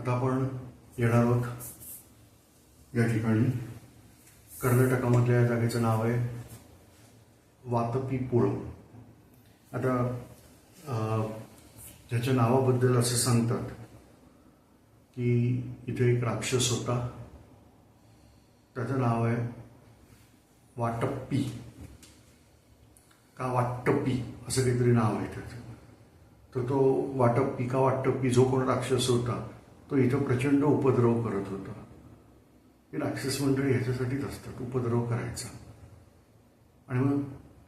आता आपण येणार आहोत या ठिकाणी. कर्नाटकामधल्या या जागेचं नाव आहे वातपीपुळम आता ज्याच्या नावाबद्दल असं सांगतात की इथे एक राक्षस होता. त्याचं नाव आहे वाटप्पी. का वाटप्पी असं काहीतरी नाव आहे त्याचं. तर तो वाटप्पी का वाटप्पी जो कोण राक्षस होता तो इथं प्रचंड उपद्रव करत होता. हे राक्षस मंडळी ह्याच्यासाठीच असतात उपद्रव करायचा. आणि मग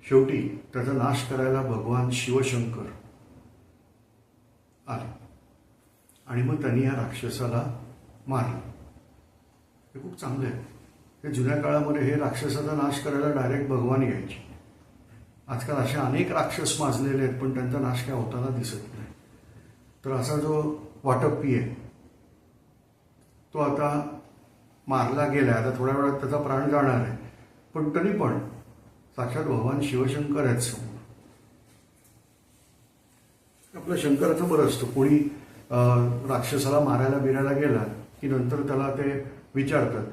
शेवटी त्याचा नाश करायला भगवान शिवशंकर आले. आणि मग त्यांनी या राक्षसाला मारलं. हे खूप चांगलं आहे. हे जुन्या काळामध्ये हे राक्षसाचा नाश करायला डायरेक्ट भगवान यायचे. आजकाल असे अनेक राक्षस माजलेले आहेत पण त्यांचा नाश काय होताना दिसत नाही. तर असा जो वाटप्पी आहे तो आता मारला गेला आता थोड्या वेळात त्याचा प्राण जाणार आहे. पण तरी पण साक्षात भगवान शिवशंकर आहेत समोर. आपलं शंकराचं बरं असतं. कोणी राक्षसाला मारायला बिरायला गेला की नंतर त्याला ते विचारतात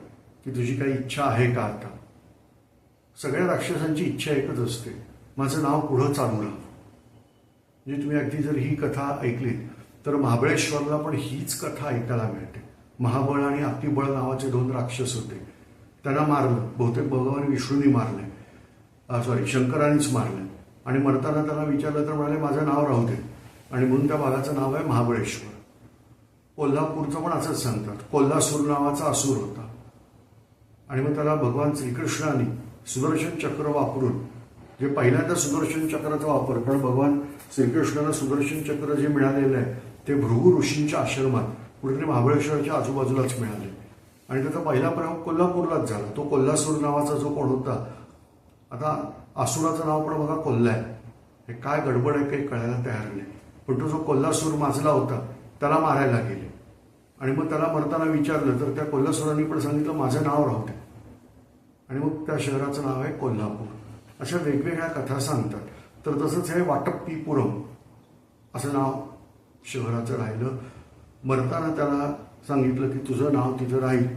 की तुझी काही इच्छा आहे का आता? सगळ्या राक्षसांची इच्छा एकच असते. माझं नाव पुढं चालू राहावं म्हणजे तुम्ही अगदी जर ही कथा ऐकलीत तर महाबळेश्वरला पण हीच कथा ऐकायला मिळते. महाबळ आणि अतिबळ नावाचे दोन राक्षस होते. त्यांना मारलं. बहुतेक भगवान विष्णूंनी मारले. सॉरी शंकरांनीच मारले. आणि मरताना त्यांना विचारलं तर म्हणाले माझं नाव राहू दे. आणि म्हणून त्या भागाचं नाव आहे महाबळेश्वर. कोल्हापूरचं पण असंच सांगतात. कोल्हासूर नावाचा असूर होता. आणि मग त्याला भगवान श्रीकृष्णाने सुदर्शन चक्र वापरून जे पहिल्यांदा सुदर्शन चक्राचा वापर पण भगवान श्रीकृष्णाला सुदर्शन चक्र जे मिळालेलं आहे ते भृगू ऋषींच्या आश्रमात कुठेतरी महाबळेश्वराच्या आजूबाजूलाच मिळाले. आणि त्याचा पहिला प्रयोग कोल्हापूरलाच झाला. तो कोल्हासूर नावाचा जो कोण होता आता आसुराचं नाव पण बघा कोल्हा आहे. हे काय गडबड आहे काही कळायला तयार नाही. पण तो जो कोल्हासूर माजला होता त्याला मारायला गेले. आणि मग त्याला मरताना विचारलं तर त्या कोल्हासुरांनी पण सांगितलं माझं नाव राहू आणि मग त्या शहराचं नाव आहे कोल्हापूर. अशा वेगवेगळ्या कथा सांगतात. तर तसंच हे वाटप्पीपुरम असं नाव शहराचं राहिलं. मरताना त्याला सांगितलं की तुझं नाव तिथं राहील.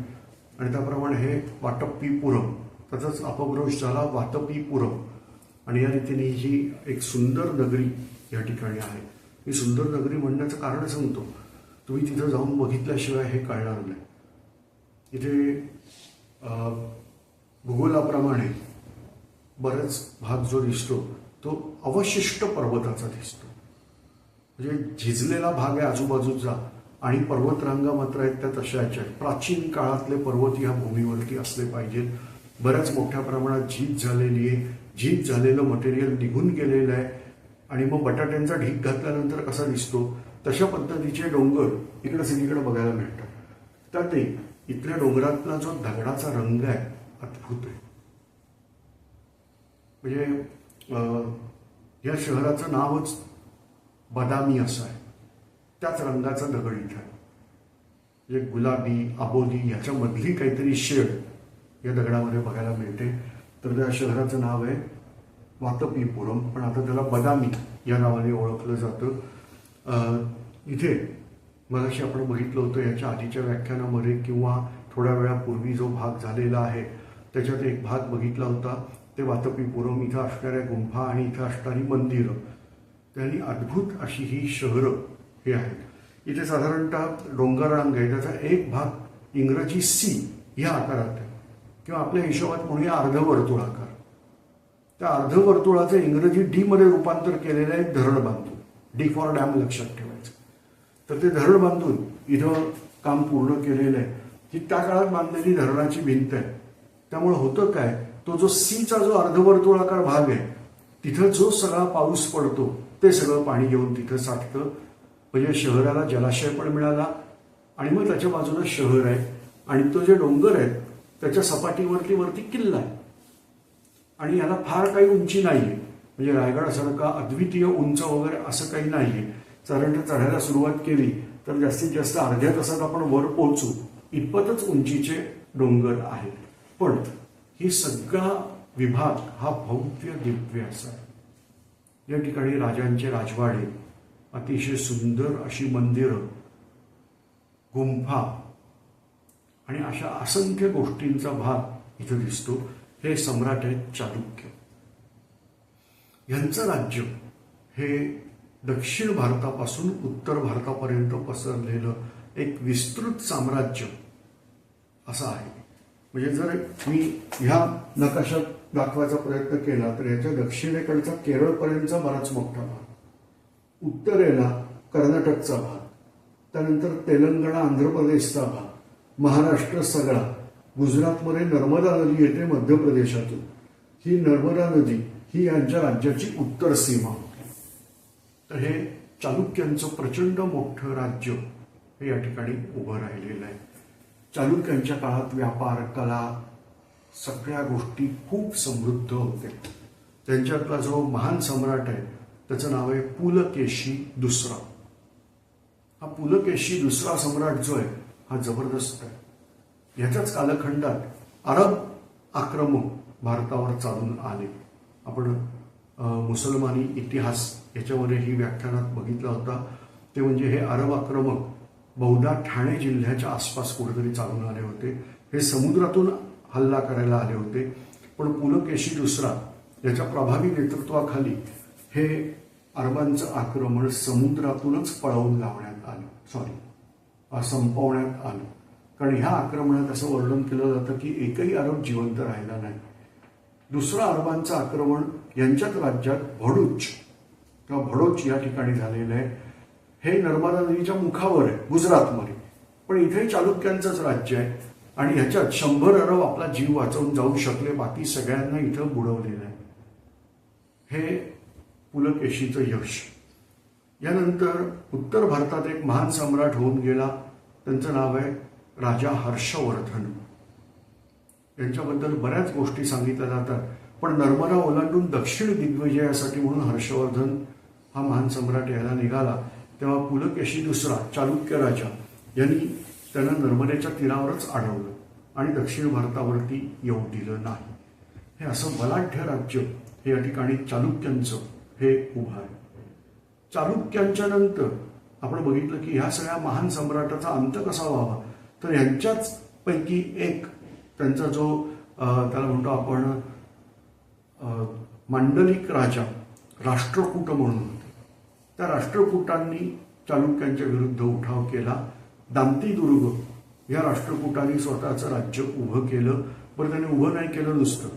आणि त्याप्रमाणे हे वाटप्पीपुरम त्याचाच अपभ्रंश झाला वातपीपुरम आणि या रीतीने ही एक सुंदर नगरी या ठिकाणी आहे. ही सुंदर नगरी म्हणण्याचं कारण सांगतो तुम्ही तिथं जाऊन बघितल्याशिवाय हे कळणार नाही. इथे भूगोलाप्रमाणे बराच भाग जो दिसतो तो अवशिष्ट पर्वताचा दिसतो. म्हणजे झिजलेला भाग आहे आजूबाजूचा. आणि पर्वतरांगा मात्र आहेत त्या तशाच आहेत. प्राचीन काळातले पर्वत ह्या भूमीवरती असले पाहिजेत. बऱ्याच मोठ्या प्रमाणात झीज झालेली आहे. झीज झालेलं मटेरियल निघून गेलेलं आहे. आणि मग बटाट्यांचा ढीक घातल्यानंतर कसा दिसतो? तशा पद्धतीचे डोंगर इकडं सगळीकडे बघायला मिळतात. त्यातही इथल्या डोंगरातला जो दगडाचा रंग आहे अद्भुत आहे. म्हणजे या शहराचं नावच बदामी असं आहे. त्याच रंगाचा दगड इथं एक गुलाबी आबोली ह्याच्यामधली काहीतरी शेड या दगडामध्ये बघायला मिळते. तर त्या शहराचं नाव आहे वातपीपुरम पण आता त्याला बदामी या नावाने ओळखलं जातं. इथे मगाशी आपण बघितलं होतं याच्या आधीच्या व्याख्यानामध्ये किंवा थोड्या वेळापूर्वी जो भाग झालेला आहे त्याच्यात एक भाग बघितला होता. ते वातपीपुरम इथं असणाऱ्या गुंफा आणि इथं असणारी मंदिरं. त्यांनी अद्भुत अशी ही शहरं हे आहेत इथे साधारणतः डोंगर रांग आहे त्याचा एक भाग इंग्रजी सी ह्या आकारात आहे. किंवा आपल्या हिशोबात म्हणूया अर्धवर्तुळाकार त्या अर्धवर्तुळाचं इंग्रजी डी मध्ये रूपांतर केलेलं आहे धरण बांधून. डी फॉर डॅम लक्षात ठेवायचं. तर ते धरण बांधून इथं काम पूर्ण केलेलं आहे. ही त्या काळात बांधलेली धरणाची भिंत आहे. त्यामुळे होतं काय? तो जो सीचा जो अर्धवर्तुळाकार भाग आहे तिथं जो सगळा पाऊस पडतो ते सगळं पाणी घेऊन तिथं साठतं. म्हणजे शहराला जलाशय पण मिळाला आणि मग त्याच्या बाजूला शहर आहे. आणि तो जे डोंगर आहेत त्याच्या सपाटीवरती वरती किल्ला आहे. आणि याला फार काही उंची नाही आहे म्हणजे रायगडासारखा अद्वितीय उंच वगैरे असं काही नाही आहे कारण चढायला सुरुवात केली तर जास्तीत जास्त अर्ध्या तासात आपण वर पोहोचू. इतपतच उंचीचे डोंगर आहेत. पण ही सगळा विभाग हा भव्य दिव्य असा या ठिकाणी राजांचे राजवाडे अतिशय सुंदर अशी मंदिरं गुंफा आणि अशा असंख्य गोष्टींचा भाग इथं दिसतो. हे सम्राट आहेत चालुक्य. यांचं राज्य हे दक्षिण भारतापासून उत्तर भारतापर्यंत पसरलेलं एक विस्तृत साम्राज्य असं आहे. म्हणजे जर मी ह्या नकाशात दाखवायचा प्रयत्न केला तर याच्या दक्षिणेकडचा केरळपर्यंतचा बराच मोठा भाग. उत्तरेला कर्नाटकचा भाग त्यानंतर तेलंगणा आंध्र प्रदेशचा भाग महाराष्ट्र सगळा गुजरातमध्ये नर्मदा नदी येते मध्य प्रदेशातून ही नर्मदा नदी ही यांच्या राज्याची उत्तर सीमा. होती तर हे चालुक्यांचं प्रचंड मोठं राज्य हे या ठिकाणी उभं राहिलेलं आहे. चालुक्यांच्या काळात व्यापार कला सगळ्या गोष्टी खूप समृद्ध होते त्यांच्यातला जो महान सम्राट आहे त्याचं नाव आहे पुलकेशी दुसरा. हा पुलकेशी दुसरा सम्राट जो आहे हा जबरदस्त आहे. ह्याच्याच कालखंडात अरब आक्रमक भारतावर चालून आले. आपण मुसलमानी इतिहास याच्यामध्ये ही व्याख्यानात बघितला होता. ते म्हणजे हे अरब आक्रमक बहुधा ठाणे जिल्ह्याच्या आसपास कुठेतरी चालून आले होते. हे समुद्रातून हल्ला करायला आले होते. पण पुलकेशी दुसरा याच्या प्रभावी नेतृत्वाखाली हे अरबांचं आक्रमण समुद्रातूनच पळवून लावण्यात आलं. सॉरी संपवण्यात आलं. कारण ह्या आक्रमणात असं वर्णन केलं जातं की एकही अरब जिवंत राहिला नाही. दुसरं अरबांचं आक्रमण यांच्याच राज्यात भडूच. किंवा भडोच या ठिकाणी झालेलं आहे. हे नर्मदा नदीच्या मुखावर आहे गुजरातमध्ये. पण इथे चालुक्यांचंच राज्य आहे. आणि ह्याच्यात शंभर अरब आपला जीव वाचवून जाऊ शकले बाकी सगळ्यांना इथं बुडवलेलं आहे. हे पुलकेशीचं यश. यानंतर उत्तर भारतात एक महान सम्राट होऊन गेला. त्यांचं नाव आहे राजा हर्षवर्धन. यांच्याबद्दल बऱ्याच गोष्टी सांगितल्या जातात पण नर्मदा ओलांडून दक्षिण दिग्विजयासाठी म्हणून हर्षवर्धन हा महान सम्राट यायला निघाला. तेव्हा पुलकेशी दुसरा चालुक्य राजा यांनी त्यांना नर्मदेच्या तीरावरच अडवलं आणि दक्षिण भारतावरती येऊ दिलं नाही. हे असं बलाढ्य राज्य हे या ठिकाणी चालुक्यांचं हे उभं आहे. चालुक्यांच्या नंतर आपण बघितलं की ह्या सगळ्या महान सम्राटाचा अंत कसा व्हावा? तर यांच्याच पैकी एक त्यांचा जो त्याला म्हणतो आपण मांडलिक राजा राष्ट्रकूट म्हणून होते. त्या राष्ट्रकूटांनी चालुक्यांच्या विरुद्ध उठाव केला. दांतीदुर्ग या राष्ट्रकूटांनी स्वतःचं राज्य उभं केलं. पण त्यांनी उभं नाही केलं नुसतं.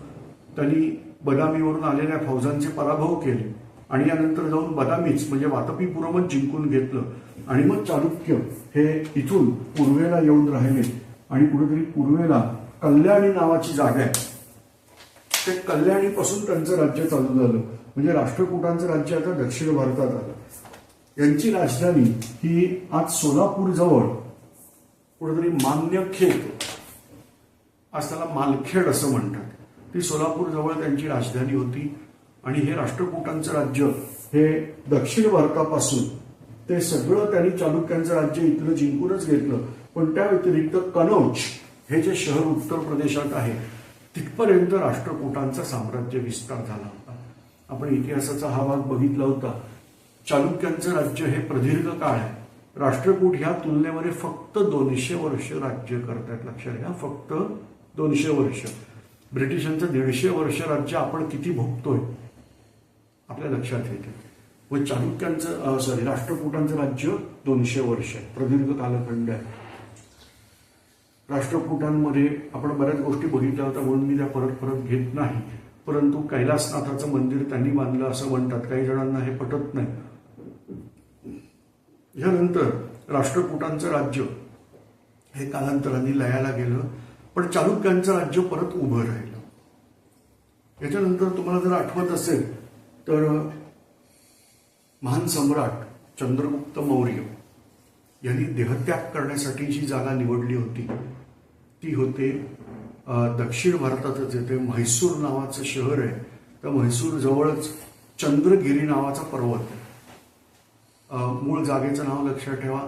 त्यांनी बदामीवरून आलेल्या फौजांचे पराभव केले. आणि यानंतर जाऊन बदामीच म्हणजे वातपीपुरमच जिंकून घेतलं. आणि मग चालुक्य हे इथून पूर्वेला येऊन राहिले. आणि कुठेतरी पूर्वेला कल्याणी नावाची जागा आहे. ते कल्याणीपासून त्यांचं राज्य चालू झालं. म्हणजे राष्ट्रकूटांचं राज्य आता दक्षिण भारतात आलं. यांची राजधानी ही आज सोलापूर जवळ कुठेतरी मान्यखेड आज त्याला मालखेड असं म्हणतात. ती सोलापूर जवळ त्यांची राजधानी होती. आणि हे राष्ट्रकूटांचं राज्य हे दक्षिण भारतापासून ते सगळं त्यांनी चालुक्यांचं राज्य इथलं जिंकूनच घेतलं. पण त्या व्यतिरिक्त कनौज हे जे शहर उत्तर प्रदेशात आहे तिथपर्यंत राष्ट्रकूटांचा साम्राज्य विस्तार झाला होता. आपण इतिहासाचा हा भाग बघितला होता. चालुक्यांचं राज्य हे प्रदीर्घ काळ आहे. राष्ट्रकूट ह्या तुलनेमध्ये फक्त दोनशे वर्ष राज्य करतायत. लक्षात घ्या फक्त दोनशे वर्ष. ब्रिटिशांचं दीडशे वर्ष राज्य आपण किती भोगतोय? आपल्या लक्षात येते. व चालुक्यांचं सॉरी राष्ट्रकूटांचं राज्य दोनशे वर्ष आहे. प्रदीर्घ कालखंड आहे. राष्ट्रकूटांमध्ये आपण बऱ्याच गोष्टी बघितल्या होत्या म्हणून मी त्या परत परत घेत नाही. परंतु कैलासनाथाचं मंदिर त्यांनी बांधलं असं म्हणतात. काही जणांना हे पटत नाही. यानंतर राष्ट्रकूटांचं राज्य हे कालांतराने लयाला गेलं पण चालुक्यांचं राज्य परत उभं राहिलं. याच्यानंतर तुम्हाला जर आठवत असेल तर महान सम्राट चंद्रगुप्त मौर्य यांनी देहत्याग करण्यासाठी जी जागा निवडली होती ती होते दक्षिण भारतातच येते म्हैसूर नावाचं शहर आहे. तर म्हैसूर जवळच चंद्रगिरी नावाचा पर्वत आहे. मूळ जागेचं नाव लक्षात ठेवा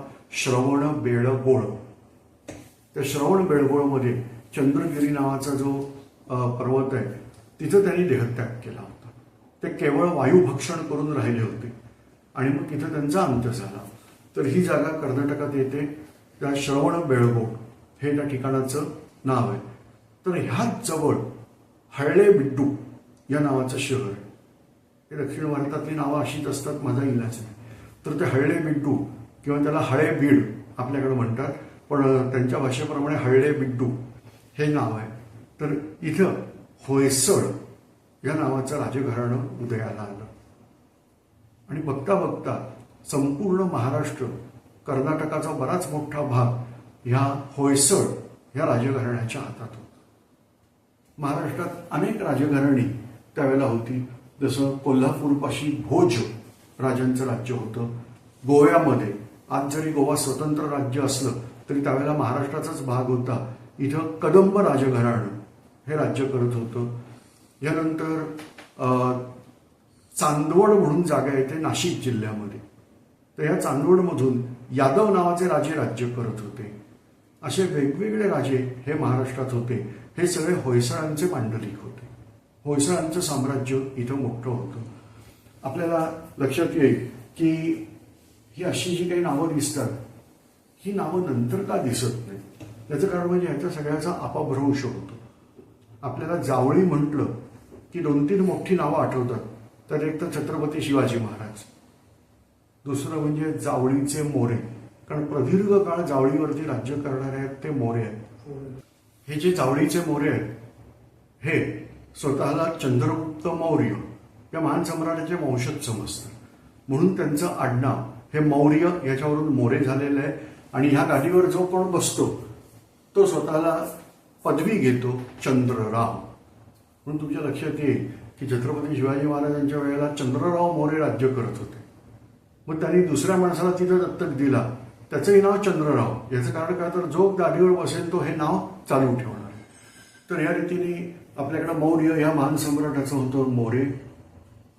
श्रवण बेळगोळ त्या श्रवण बेळगोळमध्ये चंद्रगिरी नावाचा जो पर्वत आहे तिथं त्यांनी देहत्याग केला. होता ते केवळ वायुभक्षण करून राहिले होते. आणि मग तिथं त्यांचा अंत झाला. तर ही जागा कर्नाटकात येते. त्या श्रवण बेळगोट हे त्या ठिकाणाचं नाव आहे. तर ह्याच जवळ हळले बिड्डू या नावाचं शहर आहे. हे दक्षिण भारतातली नावं अशीच असतात माझा इलाज नाही. तर ते हळले बिड्डू किंवा त्याला हळे बीड आपल्याकडे म्हणतात. पण त्यांच्या भाषेप्रमाणे हळले बिड्डू हे नाव आहे. तर इथं होयसळ या नावाचं राजघराणं उदयाला आलं. आणि बघता बघता संपूर्ण महाराष्ट्र कर्नाटकाचा बराच मोठा भाग ह्या होयसळ ह्या राजघराण्याच्या हातात होता. महाराष्ट्रात अनेक राजघराणी त्यावेळेला होती. जसं कोल्हापूरपाशी भोज राजांचं राज्य होतं. गोव्यामध्ये आज जरी गोवा स्वतंत्र राज्य असलं तरी त्यावेळेला महाराष्ट्राचाच भाग होता. इथं कदंब राजघराणं हे राज्य करत होतं. यानंतर चांदवड म्हणून जागा येते नाशिक जिल्ह्यामध्ये. तर या चांदवडमधून यादव नावाचे राजे राज्य करत होते. असे वेगवेगळे राजे हे महाराष्ट्रात होते. हे सगळे होयसळांचे मांडलिक होते. होयसळांचं साम्राज्य इथं मोठं होतं. आपल्याला लक्षात येईल की ही अशी जी काही नावं दिसतात ही नावं नंतर का दिसत नाही याचं कारण म्हणजे ह्याच्या सगळ्याचा अपभ्रंश होतो. आपल्याला जावळी म्हटलं की दोन तीन मोठी नावं आठवतात. तर एक तर छत्रपती शिवाजी महाराज. दुसरं म्हणजे जावळीचे मोरे. कारण प्रदीर्घ काळ जावळीवरती राज्य करणारे आहेत ते मोरे आहेत. हे जे जावळीचे मोरे आहेत हे स्वतःला चंद्रगुप्त मौर्य या महान सम्राटाचे वंशज समजतात म्हणून त्यांचं आडनाव हे मौर्य याच्यावरून मोरे झालेलं आहे. आणि ह्या गाडीवर जो कोण बसतो तो स्वतःला पदवी घेतो चंद्रराव. म्हणून तुमच्या लक्षात येईल की छत्रपती शिवाजी महाराजांच्या वेळेला चंद्रराव मोरे राज्य करत होते. मग त्यांनी दुसऱ्या माणसाला तिथं दत्तक दिला. त्याचंही नाव चंद्रराव. याचं कारण काय? तर जो गाडीवर बसेल तो हे नाव चालू ठेवणार. तर या रीतीने आपल्याकडं मौर्य या महान सम्राटाचं होतं मोरे.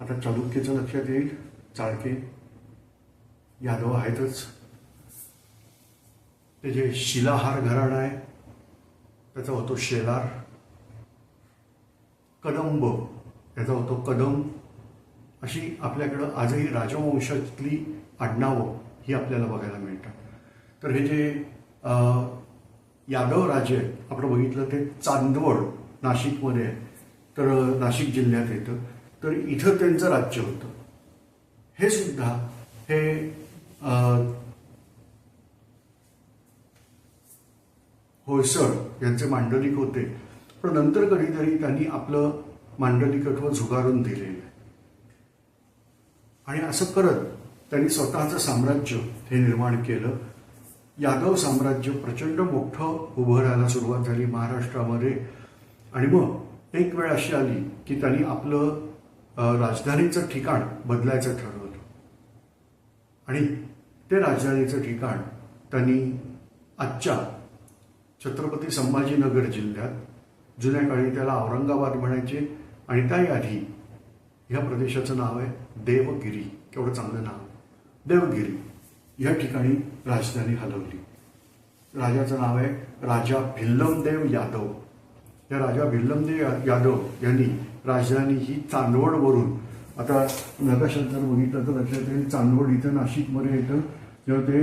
आता चालुक्यचं लक्षात येईल. चाळके. यादव आहेतच. ते जे शिलाहार घराणं आहे त्याचा होतो शेलार कदंब याचा होतो कदम अशी आपल्याकडं आजही राजवंशातली आडनावं ही आपल्याला बघायला मिळतात. तर हे जे यादव राजे आहेत आपण बघितलं ते चांदवड नाशिकमध्ये आहे. तर नाशिक जिल्ह्यात येतं. तर इथं त्यांचं राज्य होतं. हे सुद्धा हे होयसळ यांचे मांडलिक होते. पण नंतर कधीतरी त्यांनी आपलं मांडलिकत्व झुगारून दिलेलं आहे आणि असं करत त्यांनी स्वतःचं साम्राज्य हे निर्माण केलं. यादव साम्राज्य प्रचंड मोठं उभं राहायला सुरुवात झाली महाराष्ट्रामध्ये. आणि मग एक वेळ अशी आली की त्यांनी आपलं राजधानीचं ठिकाण बदलायचं ठरवलं. आणि ते राजधानीचं ठिकाण त्यांनी आजच्या छत्रपती संभाजीनगर जिल्ह्यात जुन्या काळी त्याला औरंगाबाद म्हणायचे. आणि त्याही आधी ह्या प्रदेशाचं नाव आहे देवगिरी. केवढं चांगलं नाव. देवगिरी. या ठिकाणी राजधानी हलवली. राजाचं नाव आहे राजा भिल्लमदेव यादव. या राजा भिल्लमदेव यादव यांनी राजधानी ही चांदवडवरून आता नकाशात जर बघितलं तर लक्षात येईल चांदवड इथं नाशिकमध्ये येतं. तेव्हा ते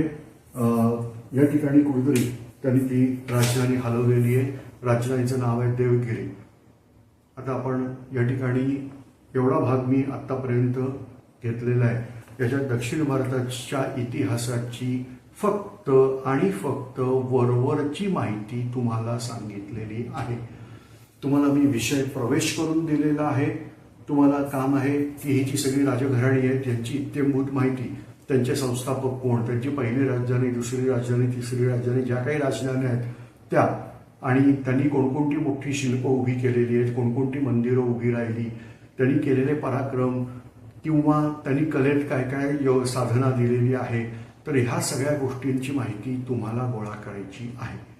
या ठिकाणी कुठेतरी त्यांनी ती राजधानी हलवलेली आहे. राजधानीचं नाव आहे देवगिरी. आता आपण या ठिकाणी एवढा भाग मी आत्तापर्यंत घेतलेला आहे. याच्यात दक्षिण भारताच्या इतिहासाची फक्त आणि फक्त वरवरची माहिती तुम्हाला सांगितलेली आहे. तुम्हाला मी विषय प्रवेश करून दिलेला आहे. तुम्हाला काम आहे की ही जी सगळी राजघराणी आहेत यांची इत्यंभूत माहिती. त्यांचे संस्थापक कोण? त्यांची पहिली राजधानी दुसरी राजधानी तिसरी राजधानी ज्या काही राजधान्या आहेत त्या. आणि त्यांनी कोणकोणती मोठी शिल्प उभी केलेली आहेत कोणकोणती मंदिरं उभी राहिली त्यांनी केलेले पराक्रम किंवा त्यांनी कलेत काय काय यो साधना दिलेली आहे तर ह्या सगळ्या गोष्टींची माहिती तुम्हाला गोळा करायची आहे.